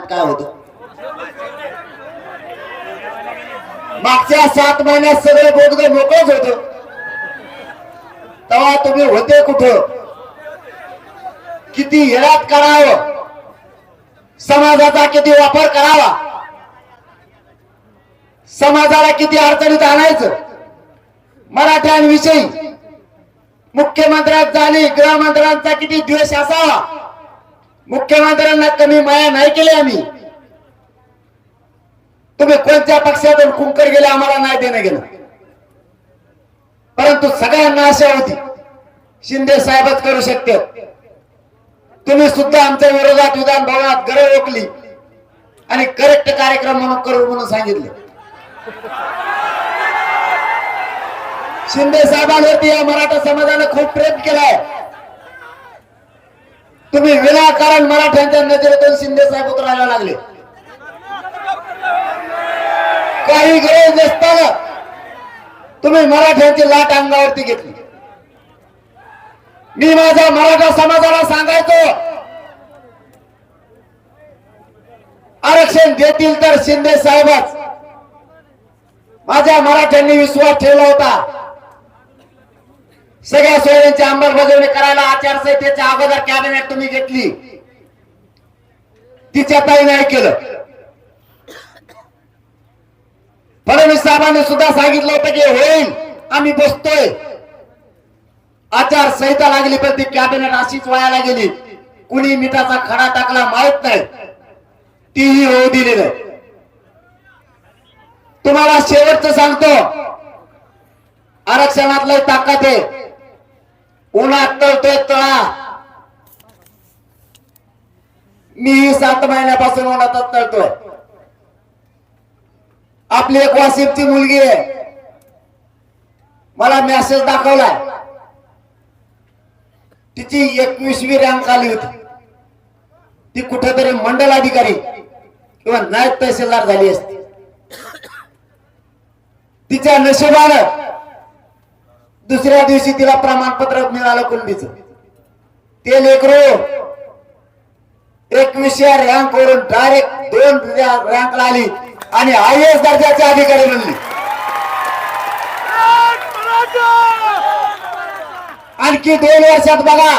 काय होत? मागच्या सात महिन्यात सगळे बोगद मोकळच होत. तेव्हा तुम्ही होते कुठं? किती येळात करावं? समाजाचा किती वापर करावा? समाजाला किती अडचणीत आणायचं? मराठ्यांविषयी मुख्यमंत्र्यात झाली गृहमंत्र्यांचा किती द्वेष असावा? मुख्यमंत्र्यांना कमी माया नाही केली आम्ही. तुम्ही कोणत्या पक्षातून कुंकर गेले आम्हाला नाही देणं गेलं. परंतु सगळ्यांना आशा होती शिंदे साहेबच करू शकते. तुम्ही सुद्धा आमच्या विरोधात विधान भवनात गरज ओकली आणि करेक्ट कार्यक्रम म्हणून करू म्हणून सांगितले. शिंदे साहेबांवरती या मराठा समाजाने खूप प्रेम केलाय. तुम्ही विनाकारण मराठ्यांच्या नजरेतून शिंदे साहेब उतरायला लागले. काही गरज नसताना तुम्ही मराठ्यांची लाट अंगावरती घेतली. मी माझ्या मराठा समाजाला सांगायचो आरक्षण देतील तर शिंदे साहेबच. माझ्या मराठ्यांनी विश्वास ठेवला होता. सगळ्या सोयींची अंमलबजावणी करायला आचारसंहितेच्या अगोदर कॅबिनेट तुम्ही घेतली. तिच्या ताई नाही केलं. फडणवीस साहेबांनी सुद्धा सांगितलं होतं की होईल आम्ही बसतोय. आचारसंहिता लागली पण ती कॅबिनेट अशीच वायाला गेली. कुणी मिठाचा खडा टाकला माहीत नाही. तीही होऊ दिली नाही. तुम्हाला शेवटचं सांगतो. आरक्षणातलं ताकद आहे. उन्हात तळतोय तळा मी सात महिन्यापासून उन्हातच तळतोय आपली एक वासिफची मुलगी आहे. मला मेसेज दाखवलाय. तिची एकवीसवी रँक आली होती. ती कुठेतरी मंडल अधिकारी किंवा नायब तहसीलदार झाली असती. तिच्या नशिबानं दुसऱ्या दिवशी तिला प्रमाणपत्र मिळालं कुंडीच ते लेकरू एकवीसशे रँक वरून डायरेक्ट दोन रँकला आली आणि आय एस दर्जाचे अधिकारी बनली. आणखी दोन वर्षात बघा.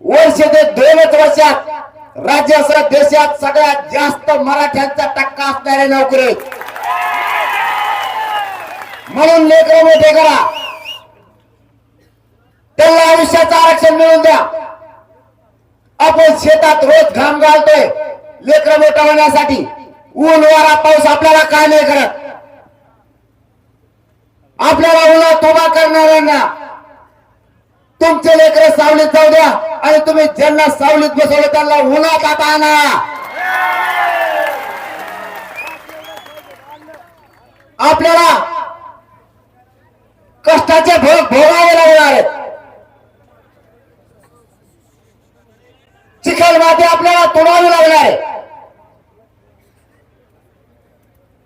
वर्ष ते दोनच वर्षात राज्यासह देशात सगळ्यात जास्त मराठ्यांचा टक्का असणारे नोकरी. म्हणून लेकर मोठे करा. पक्षाचं आरक्षण मिळून द्या. आपण शेतात रोज घाम घालतोय. लेकर मोठं होण्यासाठी ऊन वारा पाऊस आपल्याला काय नाही करत? आपल्याला उन्हा तोबा करणाऱ्यांना तुमचे लेकर सावलीत जाऊ द्या आणि तुम्ही ज्यांना सावलीत बसवलं त्यांना उन्हात आता आणा. आपल्याला कष्टाचे भोग भोगावे लागणार आहेत. चिखल आपल्याला तोडावे लागणार आहे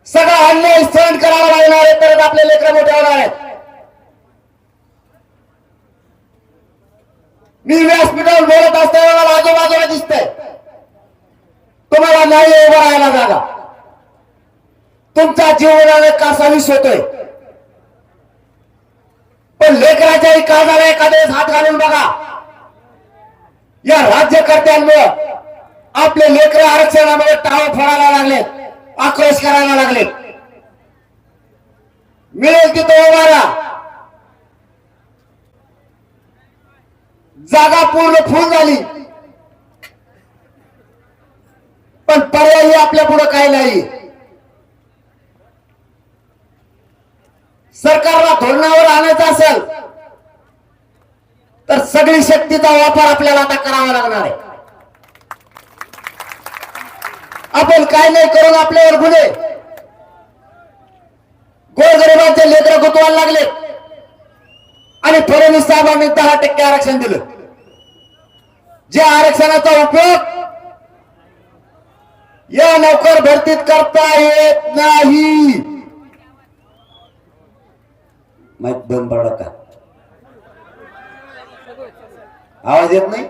सगळा अन्याय सहन करावा लागणार आहे परत आपले लेकर मोठे होणार आहेत. मी व्यासपीठावर बोलत असताना मला आजूबाजूला दिसतंय. तुम्हाला नाही उभं राहायला जागा. तुमचा जीवनाने कासावीस होतोय पण लेकराच्याही काळजाला एखाद्या हात घालून बघा. या राज्यकर्त्यांमुळं आपले लेकर आरक्षणामध्ये टाळ फोडायला लागले आक्रोश करायला लागले मिळेल तिथं उभारा. जागा पूर्ण फुल झाली. पण पर्यायी आपल्या पुढे काही नाही. सरकारला धोरणावर आणायचं असेल तर सगळी शक्तीचा वापर आपल्याला आता करावा लागणार आहे. आपण काय नाही करून आपल्यावर गुन्हे. गोरगरिबांचे लेकर गुतवायला लागले. आणि फडणवीस साहेबांनी दहा टक्के आरक्षण दिलं. जे आरक्षणाचा उपयोग या नोकर भरतीत करता येत नाही. माहीत बंद पडला का? आवाज येत नाही?